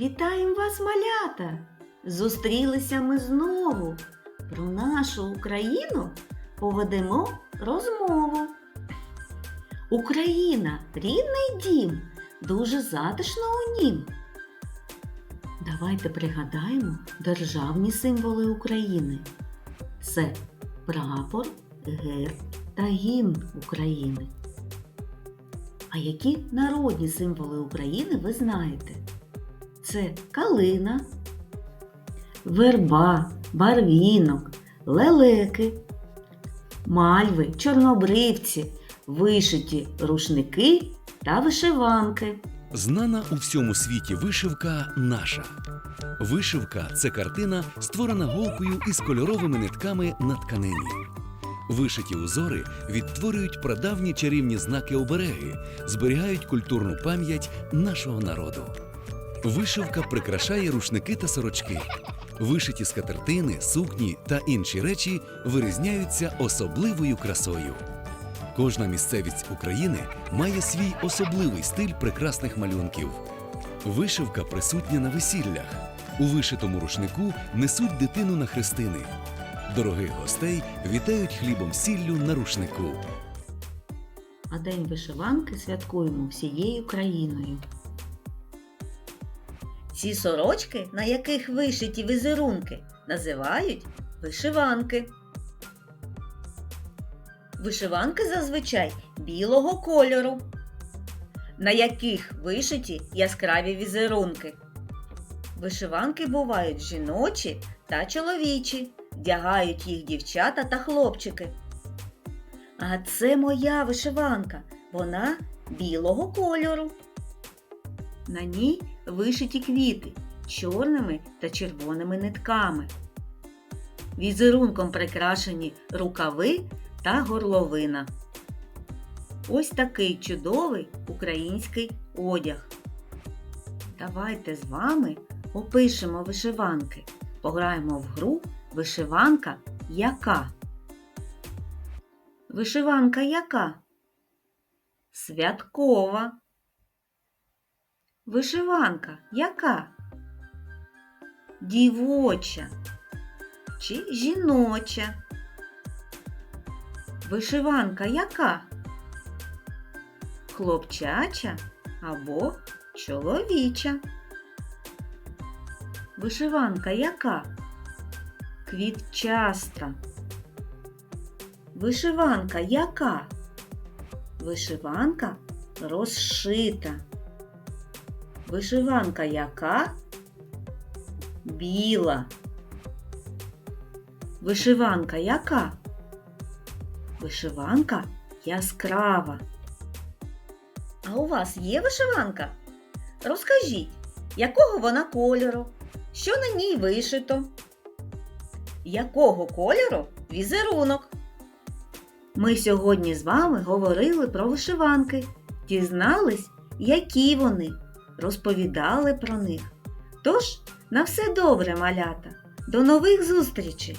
Вітаємо вас, малята! Зустрілися ми знову. Про нашу Україну поведемо розмову. Україна рідний дім, дуже затишно у нім. Давайте пригадаємо державні символи України. Це прапор, герб та гімн України. А які народні символи України ви знаєте? Це калина, верба, барвінок, лелеки, мальви, чорнобривці, вишиті рушники та вишиванки. Знана у всьому світі вишивка наша. Вишивка це картина, створена голкою із кольоровими нитками на тканині. Вишиті узори відтворюють прадавні чарівні знаки обереги, зберігають культурну пам'ять нашого народу. Вишивка прикрашає рушники та сорочки. Вишиті скатертини, сукні та інші речі вирізняються особливою красою. Кожна місцевість України має свій особливий стиль прекрасних малюнків. Вишивка присутня на весіллях. У вишитому рушнику несуть дитину на хрестини. Дорогих гостей вітають хлібом сіллю на рушнику. А День вишиванки святкуємо всією країною. Ці сорочки, на яких вишиті візерунки, називають вишиванки. Вишиванки зазвичай білого кольору, на яких вишиті яскраві візерунки. Вишиванки бувають жіночі та чоловічі, вдягають їх дівчата та хлопчики. А це моя вишиванка. Вона білого кольору. На ній вишиті квіти чорними та червоними нитками. Візерунком прикрашені рукави та горловина. Ось такий чудовий український одяг. Давайте з вами опишемо вишиванки. Пограємо в гру Вишиванка яка. Вишиванка яка? Святкова. Вишиванка яка? Дівоча чи жіноча? Вишиванка яка? Хлопчача або чоловіча? Вишиванка яка? Квітчаста. Вишиванка яка? Вишиванка розшита. Вишиванка яка? Біла. Вишиванка яка? Вишиванка яскрава. А у вас є вишиванка? Розкажіть, якого вона кольору? Що на ній вишито? Якого кольору візерунок? Ми сьогодні з вами говорили про вишиванки, дізнались, які вони, розповідали про них. Тож, на все добре, малята! До нових зустрічей!